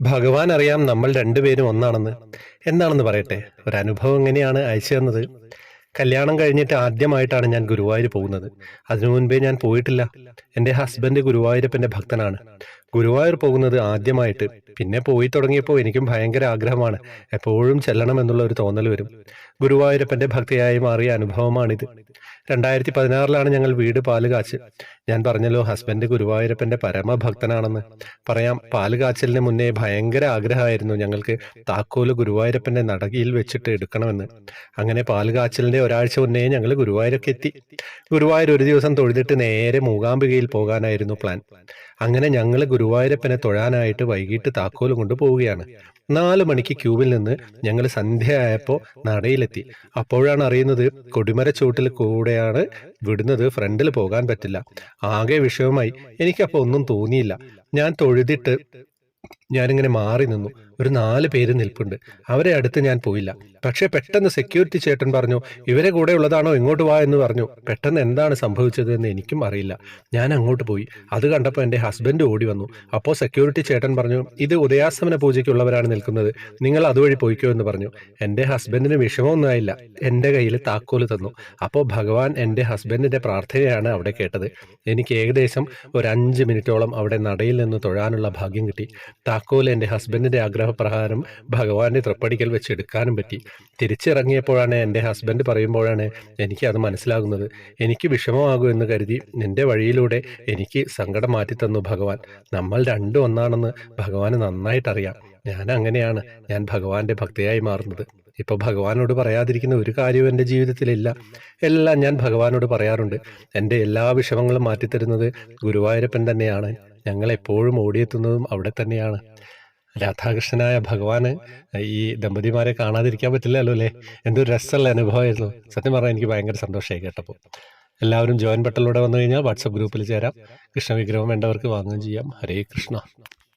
ഭഗവാൻ അറിയാം നമ്മൾ രണ്ടുപേരും ഒന്നാണെന്ന്. എന്താണെന്ന് പറയട്ടെ? അനുഭവം എങ്ങനെയാണ് അയച്ചു തന്നത്? കല്യാണം കഴിഞ്ഞിട്ട് ആദ്യമായിട്ടാണ് ഞാൻ ഗുരുവായൂർ പോകുന്നത്. അതിനു മുൻപേ ഞാൻ പോയിട്ടില്ല. എന്റെ ഹസ്ബൻഡ് ഗുരുവായൂരപ്പന്റെ ഭക്തനാണ്. ഗുരുവായൂർ പോകുന്നത് ആദ്യമായിട്ട്. പിന്നെ പോയി തുടങ്ങിയപ്പോൾ എനിക്കും ഭയങ്കര ആഗ്രഹമാണ്. എപ്പോഴും ചെല്ലണം എന്നുള്ള ഒരു തോന്നൽ വരും. ഗുരുവായൂരപ്പന്റെ ഭക്തിയായി മാറിയ അനുഭവമാണിത്. രണ്ടായിരത്തി പതിനാറിലാണ് ഞങ്ങൾ വീട് പാൽ കാച്ച് ഞാൻ പറഞ്ഞല്ലോ ഹസ്ബൻഡ് ഗുരുവായൂരപ്പന്റെ പരമഭക്തനാണെന്ന്. പറയാം പാൽ കാച്ചലിന് മുന്നേ ഭയങ്കര ആഗ്രഹമായിരുന്നു ഞങ്ങൾക്ക് താക്കോൽ ഗുരുവായൂരപ്പന്റെ നടകിയിൽ വെച്ചിട്ട് എടുക്കണമെന്ന്. അങ്ങനെ പാൽ കാച്ചലിന്റെ ഒരാഴ്ച മുന്നേ ഞങ്ങൾ ഗുരുവായൂരൊക്കെ എത്തി. ഗുരുവായൂർ ഒരു ദിവസം തൊഴുതിട്ട് നേരെ മൂകാംബികയിൽ പോകാനായിരുന്നു പ്ലാൻ അങ്ങനെ ഞങ്ങൾ ഗുരുവായൂരപ്പനെ തൊഴാനായിട്ട് വൈകിട്ട് താക്കോൽ കൊണ്ട് പോവുകയാണ് നാല് മണിക്ക് ക്യൂവിൽ നിന്ന് ഞങ്ങൾ സന്ധ്യയായപ്പോൾ നടയിലെത്തി. അപ്പോഴാണ് അറിയുന്നത് കൊടിമര ചൂട്ടിൽ കൂടെയാണ് വിടുന്നത്. ഫ്രണ്ടിൽ പോകാൻ പറ്റില്ല. ആകെ വിഷയവുമായി എനിക്കപ്പോൾ ഒന്നും തോന്നിയില്ല. ഞാൻ തൊഴുതിട്ട് ഞാനിങ്ങനെ മാറി നിന്നു. ഒരു നാല് പേര് നിൽപ്പുണ്ട്. അവരെ അടുത്ത് ഞാൻ പോയില്ല. പക്ഷേ പെട്ടെന്ന് സെക്യൂരിറ്റി ചേട്ടൻ പറഞ്ഞു ഇവരെ കൂടെ ഉള്ളതാണോ? ഇങ്ങോട്ട് വാ എന്ന് പറഞ്ഞു. പെട്ടെന്ന് എന്താണ് സംഭവിച്ചത് എന്ന് എനിക്കും അറിയില്ല. ഞാൻ അങ്ങോട്ട് പോയി. അത് കണ്ടപ്പോൾ എന്റെ ഹസ്ബൻഡ് ഓടി വന്നു. അപ്പോൾ സെക്യൂരിറ്റി ചേട്ടൻ പറഞ്ഞു ഇത് ഉദയാസ്തമന പൂജയ്ക്കുള്ളവരാണ് നിൽക്കുന്നത്. നിങ്ങൾ അതുവഴി പോയിക്കോ എന്ന് പറഞ്ഞു. എന്റെ ഹസ്ബൻഡിന് വിഷമമൊന്നും ആയില്ല. എന്റെ കയ്യിൽ താക്കോൽ തന്നു. അപ്പോൾ ഭഗവാൻ എന്റെ ഹസ്ബൻഡിന്റെ പ്രാർത്ഥനയാണ് അവിടെ കേട്ടത്. എനിക്ക് ഏകദേശം ഒരു അഞ്ച് മിനിറ്റോളം അവിടെ നടയിൽ നിന്ന് തൊഴാനുള്ള ഭാഗ്യം കിട്ടി. താക്കോൽ എന്റെ ഹസ്ബൻഡിന്റെ ആഗ്രഹപ്രകാരം ഭഗവാന്റെ തൃപ്പടിക്കൽ വെച്ച് എടുക്കാനും പറ്റി. തിരിച്ചിറങ്ങിയപ്പോഴാണ് എന്റെ ഹസ്ബൻഡ് പറയുമ്പോഴാണ് എനിക്ക് അത് മനസ്സിലാകുന്നത്. എനിക്ക് വിഷമമാകും എന്ന് കരുതി എന്റെ വഴിയിലൂടെ എനിക്ക് സങ്കടം മാറ്റിത്തന്നു ഭഗവാൻ. നമ്മൾ രണ്ടും ഒന്നാണെന്ന് ഭഗവാന് നന്നായിട്ടറിയാം. ഞാൻ അങ്ങനെയാണ്. ഞാൻ ഭഗവാന്റെ ഭക്തയായി മാറുന്നത്. ഇപ്പോൾ ഭഗവാനോട് പറയാതിരിക്കുന്ന ഒരു കാര്യവും എന്റെ ജീവിതത്തിലില്ല. എല്ലാം ഞാൻ ഭഗവാനോട് പറയാറുണ്ട്. എന്റെ എല്ലാ വിഷമങ്ങളും മാറ്റിത്തരുന്നത് ഗുരുവായൂരപ്പൻ തന്നെയാണ്. ഞങ്ങൾ എപ്പോഴും ഓടിയെത്തുന്നതും അവിടെ തന്നെയാണ്. രാധാകൃഷ്ണനായ ഭഗവാന് ഈ ദമ്പതിമാരെ കാണാതിരിക്കാൻ പറ്റില്ലല്ലോ അല്ലേ? എന്തൊരു രസമുള്ള അനുഭവമായിരുന്നു. സത്യം പറഞ്ഞാൽ എനിക്ക് ഭയങ്കര സന്തോഷമായി കേട്ടപ്പോൾ. എല്ലാവരും ജോയിൻ ബട്ടണിലൂടെ വന്നു കഴിഞ്ഞാൽ വാട്സപ്പ് ഗ്രൂപ്പിൽ ചേരാം. കൃഷ്ണവിഗ്രഹം വേണ്ടവർക്ക് വാങ്ങുകയും ചെയ്യാം. ഹരേ കൃഷ്ണ.